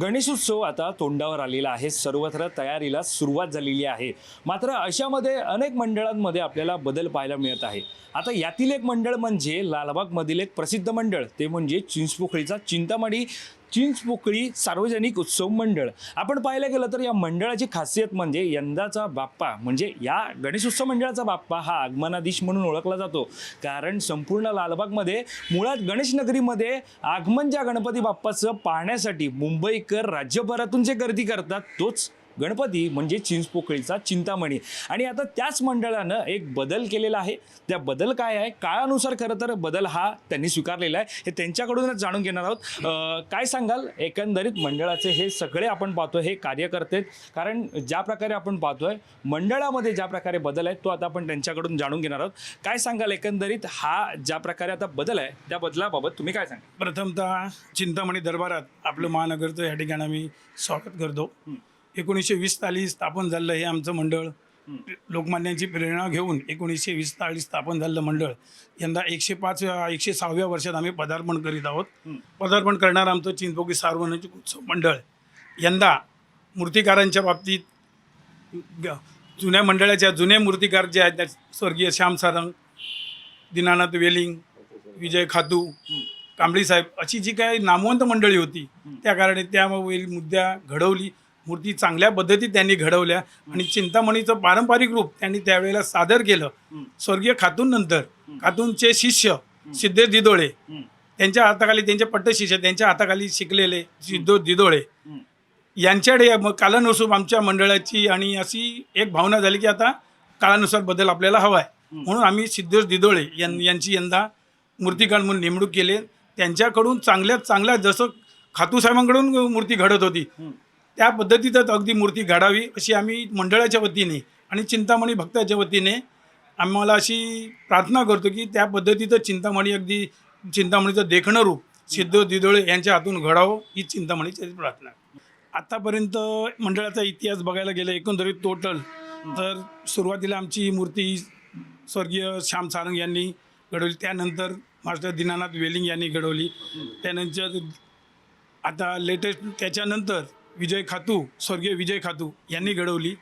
गणेशोत्सव आता तोंडावर आलेला आहे. सर्वत्र तयारीला सुरुवात झालेली आहे. मात्र अशामध्ये अनेक मंडळांमध्ये आपल्याला बदल पाहायला मिळत आहे. आता यातील एक मंडळ म्हणजे लालबागमधील एक प्रसिद्ध मंडळ. ते म्हणजे चिंचपोखळीचा चिंतामणी चिंचपोकळी सार्वजनिक उत्सव मंडळ. आपण पाहायला गेलं तर या मंडळाची खासियत म्हणजे यंदाचा बाप्पा म्हणजे या गणेशोत्सव मंडळाचा बाप्पा हा आगमनाधीश म्हणून ओळखला जातो. कारण संपूर्ण लालबागमध्ये मुळात गणेशनगरीमध्ये आगमनच्या आगमन ज्या गणपती बाप्पाचं पाहण्यासाठी मुंबईकर राज्यभरातून जे गर्दी करतात तोच गणपती म्हणजे चिंचपोकळीचा चिंतामणी. आणि आता त्याच मंडळानं एक बदल केलेला आहे. त्या बदल काय आहे? काळानुसार खरं तर बदल हा त्यांनी स्वीकारलेला आहे. हे त्यांच्याकडूनच जाणून घेणार आहोत. काय सांगाल? एकंदरीत मंडळाचे हे सगळे आपण पाहतोय हे कार्यकर्ते. कारण ज्या प्रकारे आपण पाहतोय मंडळामध्ये ज्या प्रकारे बदल आहे तो आता आपण त्यांच्याकडून जाणून घेणार आहोत. काय सांगाल? एकंदरीत हा ज्या प्रकारे आता बदल आहे त्या बदलाबाबत तुम्ही काय सांगाल? प्रथमतः चिंतामणी दरबारात आपलं महानगरचं या ठिकाणी आम्ही स्वागत करतो. एकोणीसशे वीस साली स्थापन झालं हे आमचं मंडळ. लोकमान्यांची प्रेरणा घेऊन एकोणीसशे वीस साली स्थापन झालेलं मंडळ. यंदा एकशे पाच एकशे सहाव्या वर्षात आम्ही पदार्पण करीत आहोत. पदार्पण करणार आमचं चिंचपोकी सार्वजनिक उत्सव मंडळ. यंदा मूर्तिकारांच्या बाबतीत जुन्या मंडळाच्या जुने मूर्तिकार जे आहेत त्या स्वर्गीय श्याम सारंग दीनानाथ वेलिंग विजय खातू कांबळी साहेब अशी जी काही नामवंत मंडळी होती त्या कारणे त्या मुद्द्या घडवली. मूर्ती चांगल्या पद्धतीत त्यांनी घडवल्या आणि चिंतामणीचं पारंपरिक रूप त्यांनी त्यावेळेला सादर केलं. स्वर्गीय खातून नंतर खातूनचे शिष्य सिद्धेश दिदोळे त्यांच्या हाताखाली त्यांचे पट्टशिष्य त्यांच्या हाताखाली शिकलेले सिद्धो दिदोळे. यांच्याकडे मग कालानुसार आमच्या मंडळाची आणि अशी एक भावना झाली की आता काळानुसार बदल आपल्याला हवा आहे. म्हणून आम्ही सिद्धेश दिदोळे यांची यंदा मूर्तिकार म्हणून नेमणूक केली. त्यांच्याकडून चांगल्यात चांगल्या जसं खातू साहेबांकडून मूर्ती घडत होती त्या पद्धतीतच अगदी मूर्ती घडावी अशी आम्ही मंडळाच्या वतीने आणि चिंतामणी भक्ताच्या वतीने आम्हाला अशी प्रार्थना करतो की त्या पद्धतीचं चिंतामणी अगदी चिंतामणीचं देखणं रूप सिद्ध दिदोळे यांच्या हातून घडावं ही चिंतामणीची प्रार्थना. आत्तापर्यंत मंडळाचा इतिहास बघायला गेला एकंदरीत टोटल तर सुरुवातीला आमची मूर्ती स्वर्गीय श्याम सारंग यांनी घडवली त्यानंतर मास्टर दीनानाथ वेलिंग यांनी घडवली त्यानंतर आता लेटेस्ट त्याच्यानंतर विजय खातू स्वर्गीय विजय खातू यांनी घडवली.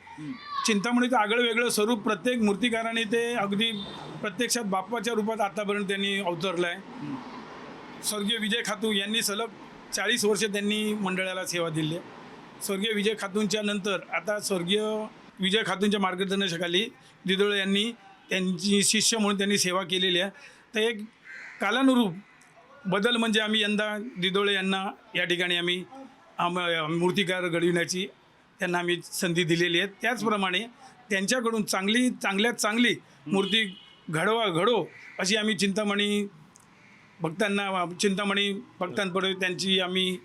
चिंतामणीचं आगळं वेगळं स्वरूप प्रत्येक मूर्तिकाराने ते अगदी प्रत्यक्षात बाप्पाच्या रूपात आतापर्यंत त्यांनी अवतरलं आहे स्वर्गीय विजय खातू यांनी सलग चाळीस वर्ष त्यांनी मंडळाला सेवा दिली. आहे स्वर्गीय विजय खातूंच्या नंतर आता स्वर्गीय विजय खातूंच्या मार्गदर्शनाखाली दिदोळे यांनी त्यांची शिष्य म्हणून त्यांनी सेवा केलेली आहे. तर एक कालानुरूप बदल म्हणजे आम्ही यंदा दिदोळे यांना या ठिकाणी आम्ही आम मूर्तिकार घडविण्याची त्यांना आम्ही संधी दिलेली आहे. त्याचप्रमाणे त्यांच्याकडून चांगली चांगल्यात चांगली मूर्ती घडवा घडो अशी आम्ही चिंतामणी भक्तांना चिंतामणी भक्तांपुढे त्यांची आम्ही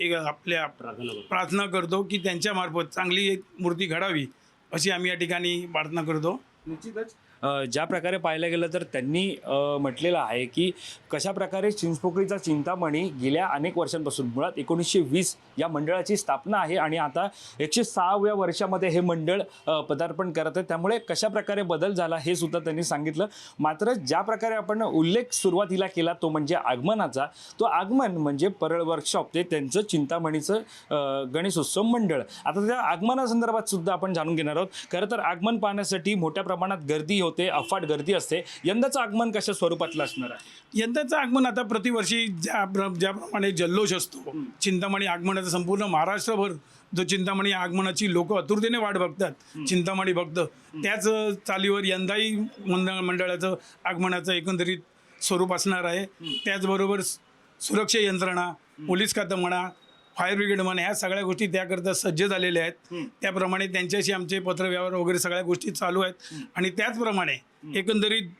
एक आपल्या प्रार्थना करतो. की त्यांच्यामार्फत चांगली एक मूर्ती घडावी अशी आम्ही या ठिकाणी प्रार्थना करतो. निश्चितच. ज्या प्रकारे पाहायला गेलं तर त्यांनी म्हटलेलं आहे की कशा प्रकारे चिंचपोकळीचा चिंतामणी गेल्या अनेक वर्षांपासून मुळात एकोणीसशे वीस या मंडळाची स्थापना आहे आणि आता एकशे सहाव्या वर्षामध्ये हे मंडळ पदार्पण करत आहे. त्यामुळे कशा प्रकारे बदल झाला हे सुद्धा त्यांनी सांगितलं. मात्र ज्या प्रकारे आपण उल्लेख सुरुवातीला केला तो म्हणजे आगमनाचा तो आगमन म्हणजे परळ वर्कशॉप ते त्यांचं चिंतामणीचं गणेशोत्सव मंडळ. आता त्या आगमनासंदर्भात सुद्धा आपण जाणून घेणार आहोत. खरं तर आगमन पाहण्यासाठी मोठ्या प्रमाणात गर्दी होते अफाट गर्दी असते यंदाचं आगमन कशा स्वरूपातलं असणार आहे? यंदाचं आगमन आता प्रतिवर्षी ज्या प्र- ज्याप्रमाणे जल्लोष असतो चिंतामणी आगमनाचा संपूर्ण महाराष्ट्रभर जो चिंतामणी आगमनाची लोक आतुरतेने वाट बघतात चिंतामणी भक्त त्याच चालीवर यंदाही मंडळ मंडळाचं आगमनाचं एकंदरीत स्वरूप असणार आहे. त्याचबरोबर सुरक्षा यंत्रणा पोलीस खातं म्हणा फायर ब्रिगेड म्हणा ह्या सगळ्या गोष्टी त्याकरता सज्ज झालेल्या आहेत. त्याप्रमाणे त्यांच्याशी आमचे पत्रव्यवहार वगैरे सगळ्या गोष्टी चालू आहेत. आणि त्याचप्रमाणे एकंदरीत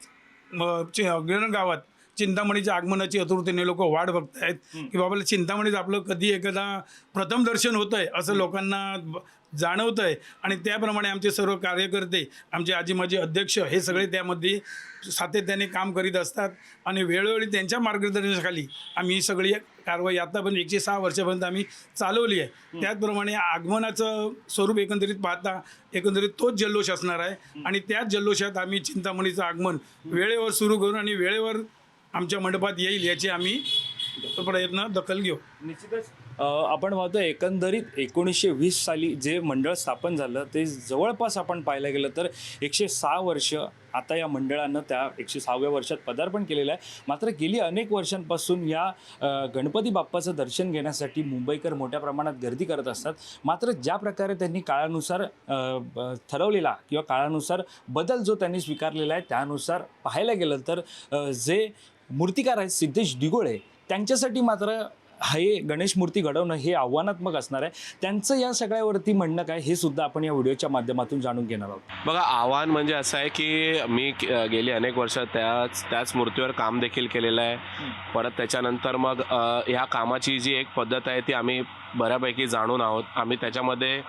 गिरण गावात चिंतामणीच्या आगमनाची आतुरतेने लोक वाट बघत आहेत की बाबा चिंतामणीच आपलं कधी एकदा प्रथम दर्शन होतं आहे असं लोकांना जाणवतं आहे आणि त्याप्रमाणे आमचे सर्व कार्यकर्ते आमचे आजी माजी अध्यक्ष हे सगळे त्यामध्ये सातत्याने काम करीत असतात. आणि वेळोवेळी त्यांच्या मार्गदर्शनाखाली आम्ही ही सगळी कारवाई आतापर्यंत एकशे सहा वर्षापर्यंत आम्ही चालवली आहे. त्याचप्रमाणे आगमनाचं स्वरूप एकंदरीत पाहता एकंदरीत तोच जल्लोष असणार आहे. आणि त्याच जल्लोषात आम्ही चिंतामणीचं आगमन वेळेवर सुरू करून आणि वेळेवर आमच्या मंडपात येईल याची आम्ही प्रयत्न दखल घेऊ. निश्चितच. आपण पाहतो एकंदरीत एकोणीसशे वीस साली जे मंडळ स्थापन झालं ते जवळपास आपण पाहायला गेलं तर एकशे सहा वर्ष आता या मंडळानं त्या एकशे सहाव्या वर्षात पदार्पण केलेलं आहे. मात्र गेली अनेक वर्षांपासून या गणपती बाप्पाचं दर्शन घेण्यासाठी मुंबईकर मोठ्या प्रमाणात गर्दी करत असतात. मात्र ज्या प्रकारे त्यांनी काळानुसार ब- ठरवलेला किंवा काळानुसार बदल जो त्यांनी स्वीकारलेला आहे त्यानुसार पाहायला गेलं तर जे मूर्तिकार आहेत सिद्धेश दिगोळे त्यांच्यासाठी मात्र हे गणेश मूर्ती घडवणं हे आव्हानात्मक असणार आहे. त्यांचं या सगळ्यावरती म्हणणं काय हे सुद्धा आपण या व्हिडिओच्या माध्यमातून जाणून घेणार आहोत. बघा आव्हान म्हणजे असं आहे की मी गेली अनेक वर्ष त्याच त्याच मूर्तीवर काम देखील केलेलं आहे. परत त्याच्यानंतर मग ह्या कामाची जी एक पद्धत आहे ती आम्ही बऱ्यापैकी जाणून आहोत. आम्ही त्याच्यामध्ये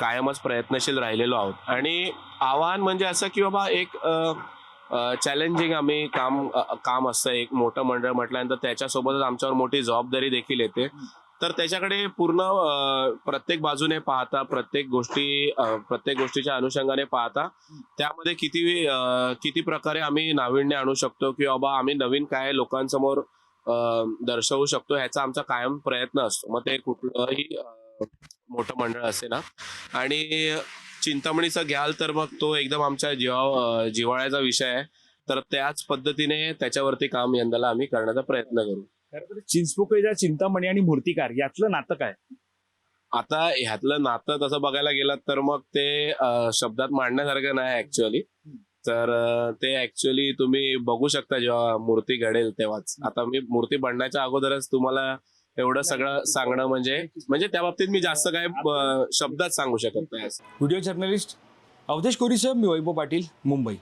कायमच प्रयत्नशील राहिलेलो आहोत. आणि आव्हान म्हणजे असं की बाबा एक चॅलेंजिंग आम्ही काम काम असतं एक मोठं मंडळ म्हटल्यानंतर त्याच्यासोबतच आमच्यावर मोठी जबाबदारी देखील येते. तर त्याच्याकडे पूर्ण प्रत्येक बाजूने पाहता प्रत्येक गोष्टी प्रत्येक गोष्टीच्या अनुषंगाने पाहता त्यामध्ये किती किती प्रकारे आम्ही नाविन्य आणू शकतो की बाबा आम्ही नवीन काय लोकांसमोर दर्शवू शकतो ह्याचा आमचा कायम प्रयत्न असतो. मग ते कुठलंही मोठं मंडळ असे ना. आणि चिंतामणीचा घ्याल तर मग तो एकदम आमच्या जीवा जिव्हाळ्याचा विषय आहे. तर त्याच पद्धतीने त्याच्यावरती काम यंदाला आम्ही करण्याचा प्रयत्न करू. खरं तर चिंचपोकळीच्या चिंतामणी आणि मूर्तिकार यातलं नातं काय? आता ह्यातलं नातं तसं बघायला गेलं तर मग ते अ, शब्दात मांडण्यासारखं नाही ऍक्च्युअली तर अ, ते ऍक्च्युअली तुम्ही बघू शकता जेव्हा मूर्ती घडेल तेव्हाच. आता मी मूर्ती बनण्याच्या अगोदरच तुम्हाला एवढं सगळं सांगणं म्हणजे म्हणजे त्या बाबतीत मी जास्त काय शब्दात सांगू शकत नाही. व्हिडिओ जर्नलिस्ट अवधेश कोरीसह मी वैभव पाटील मुंबई.